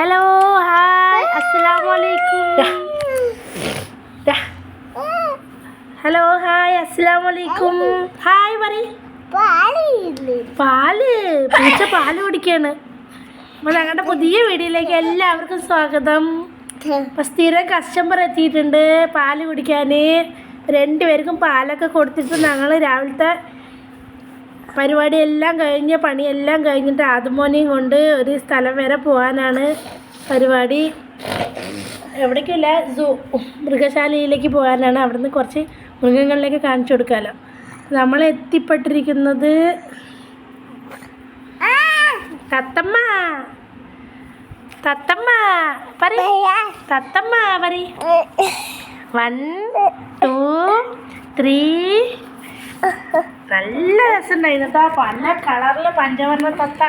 Hello hi അസ്സലാമലൈക്കും hello hi അസ്സലാമലൈക്കും hi പറയ് പാൽ. പൂച്ച പാൽ കുടിക്കാണ്. അപ്പോൾ ഞങ്ങളുടെ പുതിയ വീഡിയോയിലേക്ക് എല്ലാവർക്കും സ്വാഗതം. അപ്പോൾ സ്ഥിരം കസ്റ്റമർ എത്തിയിട്ടുണ്ട് പാൽ കുടിക്കാൻ രണ്ടുപേർക്കും പാലൊക്കെ കൊടുത്തിട്ട് ഞങ്ങൾ രാവിലത്തെ പരിപാടിയെല്ലാം കഴിഞ്ഞ് പണിയെല്ലാം കഴിഞ്ഞിട്ട് ആദ്യമോനെയും കൊണ്ട് ഒരു സ്ഥലം വരെ പോകാനാണ് പരിപാടി. എവിടേക്കില്ല സൂ മൃഗശാലയിലേക്ക് പോകാനാണ് അവിടുന്ന് കുറച്ച് മൃഗങ്ങളിലേക്ക് കാണിച്ചു കൊടുക്കാമല്ലോ നമ്മൾ എത്തിപ്പെട്ടിരിക്കുന്നത് തത്തമ്മ. തത്തമ്മ പറ തത്തമ്മ പറ വൺ ടു ത്രീ കേട്ടോ പല കളറിൽ പഞ്ചവർണ തത്ത.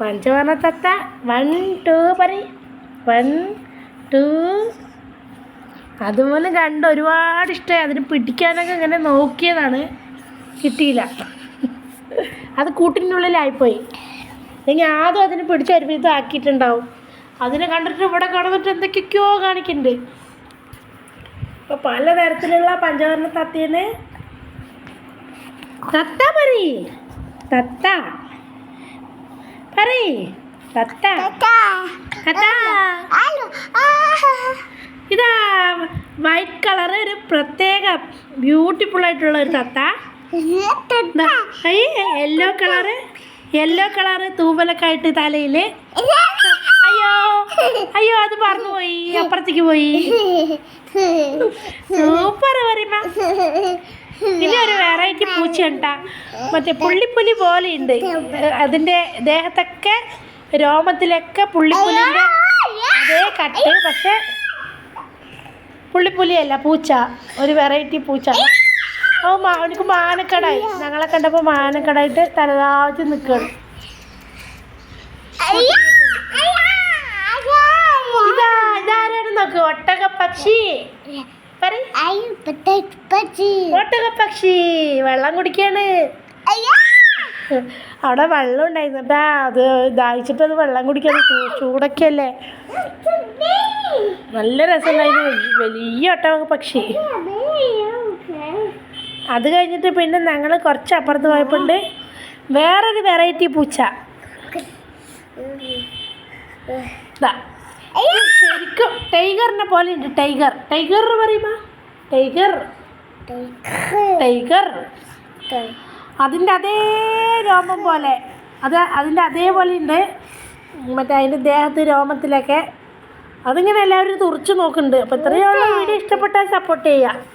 പഞ്ചവർണ തത്ത. വൺ ടു പറ വൺ ടു അതുപോലെ കണ്ട് ഒരുപാട് ഇഷ്ടമായി അതിന് പിടിക്കാനൊക്കെ ഇങ്ങനെ നോക്കിയതാണ്. കിട്ടിയില്ല. അത് കൂട്ടിന്റെ ഉള്ളിലായിപ്പോയി. അല്ലെങ്കിൽ ആദ്യം അതിന് പിടിച്ച് ഒരു വിധം ആക്കിയിട്ടുണ്ടാവും. അതിനെ കണ്ടിട്ട് ഇവിടെ കിടന്നിട്ട് എന്തൊക്കെയൊക്കെയോ കാണിക്കുന്നുണ്ട് ഇപ്പൊ പലതരത്തിലുള്ള പഞ്ചവർണ തത്തേനെ തത്ത പറയ്. തത്ത. പറയ്. തത്ത. തത്ത. ഇതാ വൈറ്റ് കളർ ഒരു പ്രത്യേക ബ്യൂട്ടിഫുൾ ആയിട്ടുള്ള ഒരു തത്ത. Yellow colour. യെല്ലോ കളറ് തൂവലൊക്കെ ആയിട്ട് തലയിൽ അയ്യോ അയ്യോ അത് പറന്നു പോയി അപ്പുറത്തേക്ക് പോയി. സൂപ്പർ പറയുമ്പ പിന്നെ ഒരു വെറൈറ്റി പൂച്ച ഉണ്ടാ മറ്റേ പുള്ളിപ്പുലി പോലെ ഉണ്ട് അതിന്റെ ദേഹത്തൊക്കെ രോമത്തിലൊക്കെ പുള്ളിപ്പുലിന്റെ അതേ കട്ട്. പക്ഷെ പുള്ളിപ്പുലിയല്ല പൂച്ച. ഒരു വെറൈറ്റി പൂച്ച. ഓ അവനക്ക് മാനക്കടായി. ഞങ്ങളെ കണ്ടപ്പോൾ മാനക്കടായിട്ട് തലതാഴ്ച നിൽക്കണം ഇതാ ഇതാരാണ് നോക്ക് ഒട്ടക പക്ഷി. വെള്ളം കുടിക്കാണ്. അവിടെ വെള്ളം ഉണ്ടായിരുന്നു. കേട്ടാ അത് ദാഹിച്ചിട്ട് അത് വെള്ളം കുടിക്കാൻ ചൂടൊക്കെ അല്ലേ നല്ല രസമുണ്ടായിരുന്നു. വലിയ ഒട്ടക പക്ഷി. അത് കഴിഞ്ഞിട്ട് പിന്നെ ഞങ്ങൾ കുറച്ച് അപ്പുറത്ത് പോയപ്പോണ്ട്. വേറൊരു വെറൈറ്റി പൂച്ച. ഇത് ശരിക്കും ടൈഗറിനെ പോലെ ഉണ്ട്. ടൈഗർ. ടൈഗർ പറയുമ്പോ? ടൈഗർ. ടൈഗർ. അതിന്റെ അതേ രോമം പോലെ. അത് അതിന്റെ അതേപോലെ ഉണ്ട്. മറ്റേ അതിന്റെ ദേഹത്ത് രോമത്തിലൊക്കെ. അതിങ്ങനെ എല്ലാവരും തുറച്ചു നോക്കുന്നുണ്ട്. അപ്പോൾ ഇത്രയുള്ള വീഡിയോ ഇഷ്ടപ്പെട്ടാൽ സപ്പോർട്ട് ചെയ്യുക.